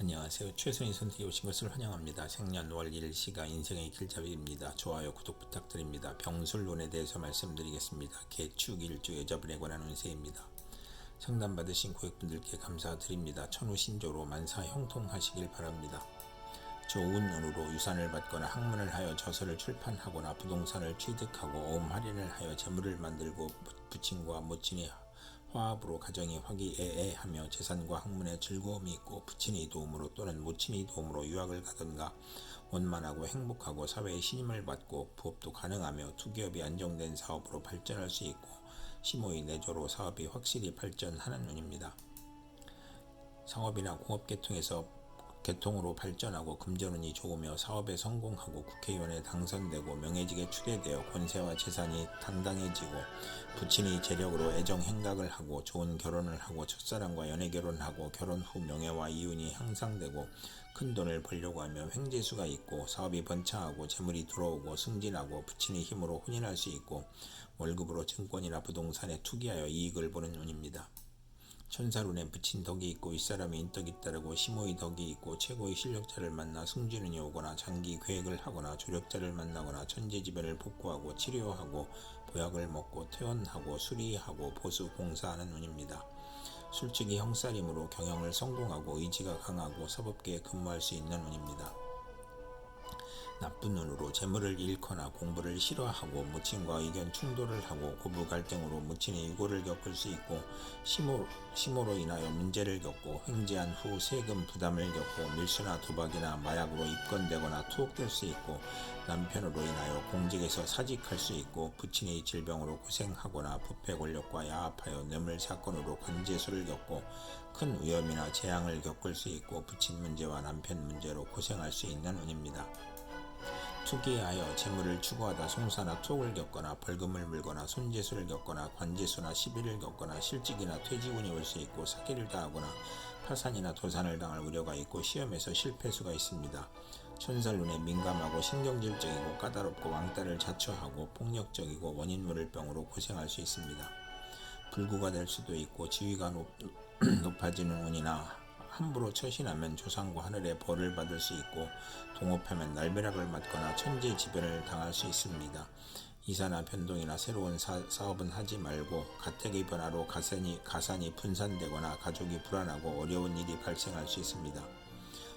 안녕하세요. 최선희 선택에 오신 것을 환영합니다. 생년 월 1일 시가 인생의 길잡이입니다. 좋아요, 구독 부탁드립니다. 병술론에 대해서 말씀드리겠습니다. 개축 일주 여자분에 관한 운세입니다. 상담 받으신 고객분들께 감사드립니다. 천우신조로 만사 형통하시길 바랍니다. 좋은 운으로 유산을 받거나 학문을 하여 저서를 출판하거나 부동산을 취득하고 오음 할인을 하여 재물을 만들고 부친과 모친이 화합으로 가정이 화기애애하며 재산과 학문에 즐거움이 있고 부친의 도움으로 또는 모친의 도움으로 유학을 가든가 원만하고 행복하고 사회의 신임을 받고 부업도 가능하며 투기업이 안정된 사업으로 발전할 수 있고 시모의 내조로 사업이 확실히 발전하는 운입니다. 상업이나 공업 계통에서 개통으로 발전하고 금전운이 좋으며 사업에 성공하고 국회의원에 당선되고 명예직에 추대되어 권세와 재산이 당당해지고 부친이 재력으로 애정 행각을 하고 좋은 결혼을 하고 첫사랑과 연애 결혼하고 결혼 후 명예와 이윤이 향상되고 큰 돈을 벌려고 하며 횡재수가 있고 사업이 번창하고 재물이 들어오고 승진하고 부친의 힘으로 혼인할 수 있고 월급으로 증권이나 부동산에 투기하여 이익을 보는 운입니다. 천사룬에 붙인 덕이 있고 윗사람의 인덕이 따르고 시모의 덕이 있고 최고의 실력자를 만나 승진운이 오거나 장기 계획을 하거나 조력자를 만나거나 천재지변을 복구하고 치료하고 보약을 먹고 퇴원하고 수리하고 보수 공사하는 운입니다. 술집이 형살이므로 경영을 성공하고 의지가 강하고 사법계에 근무할 수 있는 운입니다. 나쁜 눈으로 재물을 잃거나 공부를 싫어하고 무친과 의견 충돌을 하고 고부 갈등으로 무친의 유고를 겪을 수 있고 심호, 심호로 인하여 문제를 겪고 횡재한 후 세금 부담을 겪고 밀수나 도박이나 마약으로 입건되거나 투옥될 수 있고 남편으로 인하여 공직에서 사직할 수 있고 부친의 질병으로 고생하거나 부패 권력과 야합하여 뇌물 사건으로 관제수를 겪고 큰 위험이나 재앙을 겪을 수 있고 부친 문제와 남편 문제로 고생할 수 있는 운입니다. 투기하여 재물을 추구하다 송사나 투옥을 겪거나 벌금을 물거나 손재수를 겪거나 관재수나 시비를 겪거나 실직이나 퇴직운이 올 수 있고 사기를 당하거나 파산이나 도산을 당할 우려가 있고 시험에서 실패수가 있습니다. 천살눈에 민감하고 신경질적이고 까다롭고 왕따를 자처하고 폭력적이고 원인 모를 병으로 고생할 수 있습니다. 불구가 될 수도 있고 지위가 높, 높아지는 운이나 함부로 처신하면 조상과 하늘의 벌을 받을 수 있고 동업하면 날벼락을 맞거나 천재지변을 당할 수 있습니다. 이사나 변동이나 새로운 사, 업은 하지 말고 가택의 변화로 가산이, 가산이 분산되거나 가족이 불안하고 어려운 일이 발생할 수 있습니다.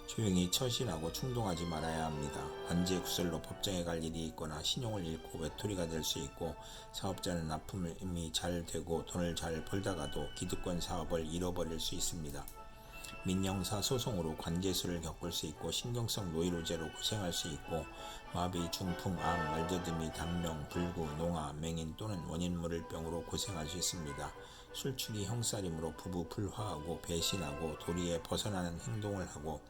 조용히 처신하고 충동하지 말아야 합니다. 관제 구설로 법정에 갈 일이 있거나 신용을 잃고 외톨이가 될 수 있고 사업자는 납품이 잘 되고 돈을 잘 벌다가도 기득권 사업을 잃어버릴 수 있습니다. 민영사 소송으로 관제수를 겪을 수 있고 신경성 노이로제로 고생할 수 있고 마비, 중풍, 암, 말더듬이, 단명, 불구, 농화, 맹인 또는 원인모를 병으로 고생할 수 있습니다. 술축이 형살이므로 부부 불화하고 배신하고 도리에 벗어나는 행동을 하고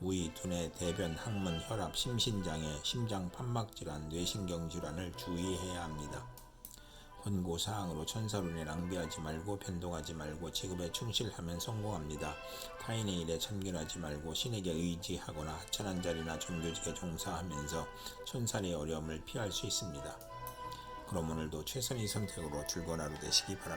우이, 두뇌, 대변, 항문, 혈압, 심신장애, 심장 판막질환, 뇌신경 질환을 주의해야 합니다. 권고 사항으로 천사론에 낭비하지 말고 변동하지 말고 직업에 충실하면 성공합니다. 타인의 일에 참견하지 말고 신에게 의지하거나 하찮은 자리나 종교직에 종사하면서 천살의 어려움을 피할 수 있습니다. 그럼 오늘도 최선의 선택으로 즐거운 하루 되시기 바랍니다.